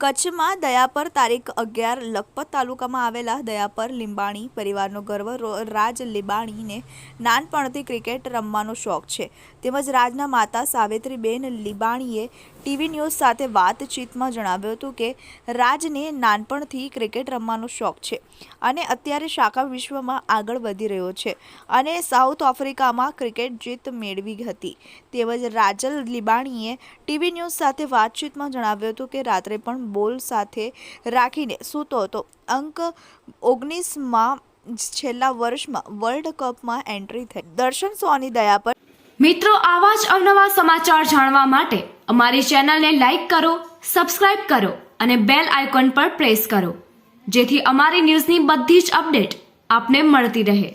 કચ્છમાં દયાપર તારીખ અગિયાર લખપત તાલુકામાં આવેલા દયાપર લીંબાણી પરિવારનો ગર્વ. રાજ લીંબાણીને નાનપણથી ક્રિકેટ રમવાનો શોખ છે. તેમજ રાજના માતા સાવિત્રીબેન લીંબાણીએ ટીવી ન્યૂઝ સાથે વાતચીતમાં જણાવ્યું હતું કે, રાજને નાનપણથી ક્રિકેટ રમવાનો શોખ છે અને અત્યારે શાખા વિશ્વમાં આગળ વધી રહ્યો છે અને સાઉથ આફ્રિકામાં ક્રિકેટ જીત મેળવી હતી. તેમજ રાજલ લીંબાણીએ ટીવી ન્યૂઝ સાથે વાતચીતમાં જણાવ્યું હતું કે, રાત્રે પણ બોલ સાથે રાખીને સૂતો હતો. અંક ઓગણીસમાં છેલ્લા વર્ષમાં વર્લ્ડ કપમાં એન્ટ્રી થઈ. દર્શન સોની દયા પર મિત્રો, આવા જ અવનવા સમાચાર જાણવા માટે અમારી ચેનલને લાઈક કરો, સબસ્ક્રાઇબ કરો અને બેલ આઇકોન પર પ્રેસ કરો, જેથી અમારી ન્યૂઝની બધી જ અપડેટ આપને મળતી રહે.